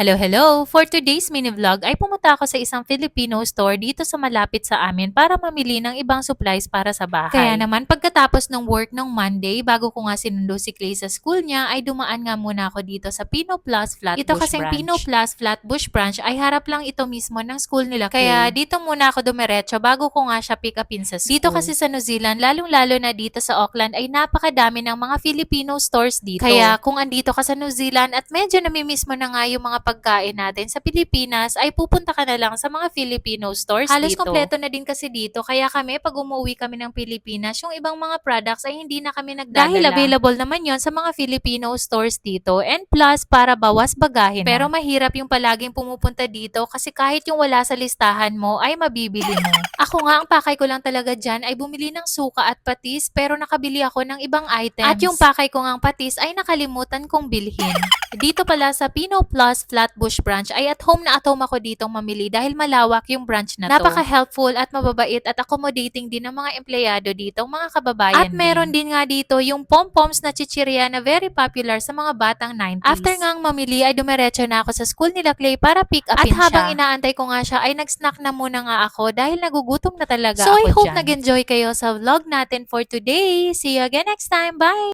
Hello, hello! For today's mini vlog ay pumunta ako sa isang Filipino store dito sa malapit sa amin para mamili ng ibang supplies para sa bahay. Kaya naman pagkatapos ng work ng Monday, bago ko nga sinundo si Clay sa school niya, ay dumaan nga muna ako dito sa Pino Plus Flatbush Ito kasing Branch. Pino Plus Flatbush Branch ay harap lang ito mismo ng school nila Clay. Kaya dito muna ako dumiretso bago ko nga siya pick upin sa school. Dito kasi sa New Zealand, lalong-lalo na dito sa Auckland ay napakadami ng mga Filipino stores dito. Kaya kung andito ka sa New Zealand at medyo namimiss mo na nga yung mga pagkain natin sa Pilipinas, ay pupunta ka na lang sa mga Filipino stores Halos dito. kompleto na din kasi dito. Kaya kami, pag umuwi kami ng Pilipinas, yung ibang mga products ay hindi na kami nagdadala. Dahil available naman yon sa mga Filipino stores dito. And plus, para bawas bagahin. Pero mahirap yung palaging pumupunta dito kasi kahit yung wala sa listahan mo, ay mabibili mo. ako nga, ang pakay ko lang talaga dyan ay bumili ng suka at patis, pero nakabili ako ng ibang items. At yung pakay ko ngang patis ay nakalimutan kong bilhin. Dito pala sa Pino Plus Flatbush branch ay at home na at home ako ditong mamili dahil malawak yung branch na to. Napaka-helpful at mababait at accommodating din ng mga empleyado dito, mga kababayan At meron din nga dito yung pom-poms na chichirya na very popular sa mga batang 90s. After ngang mamili ay dumiretso na ako sa school nila Clay para pick upin At habang siya. inaantay ko nga siya ay nag-snack na muna nga ako dahil nagugutom na talaga so, I hope nag-enjoy kayo sa vlog natin for today. See you again next time. Bye!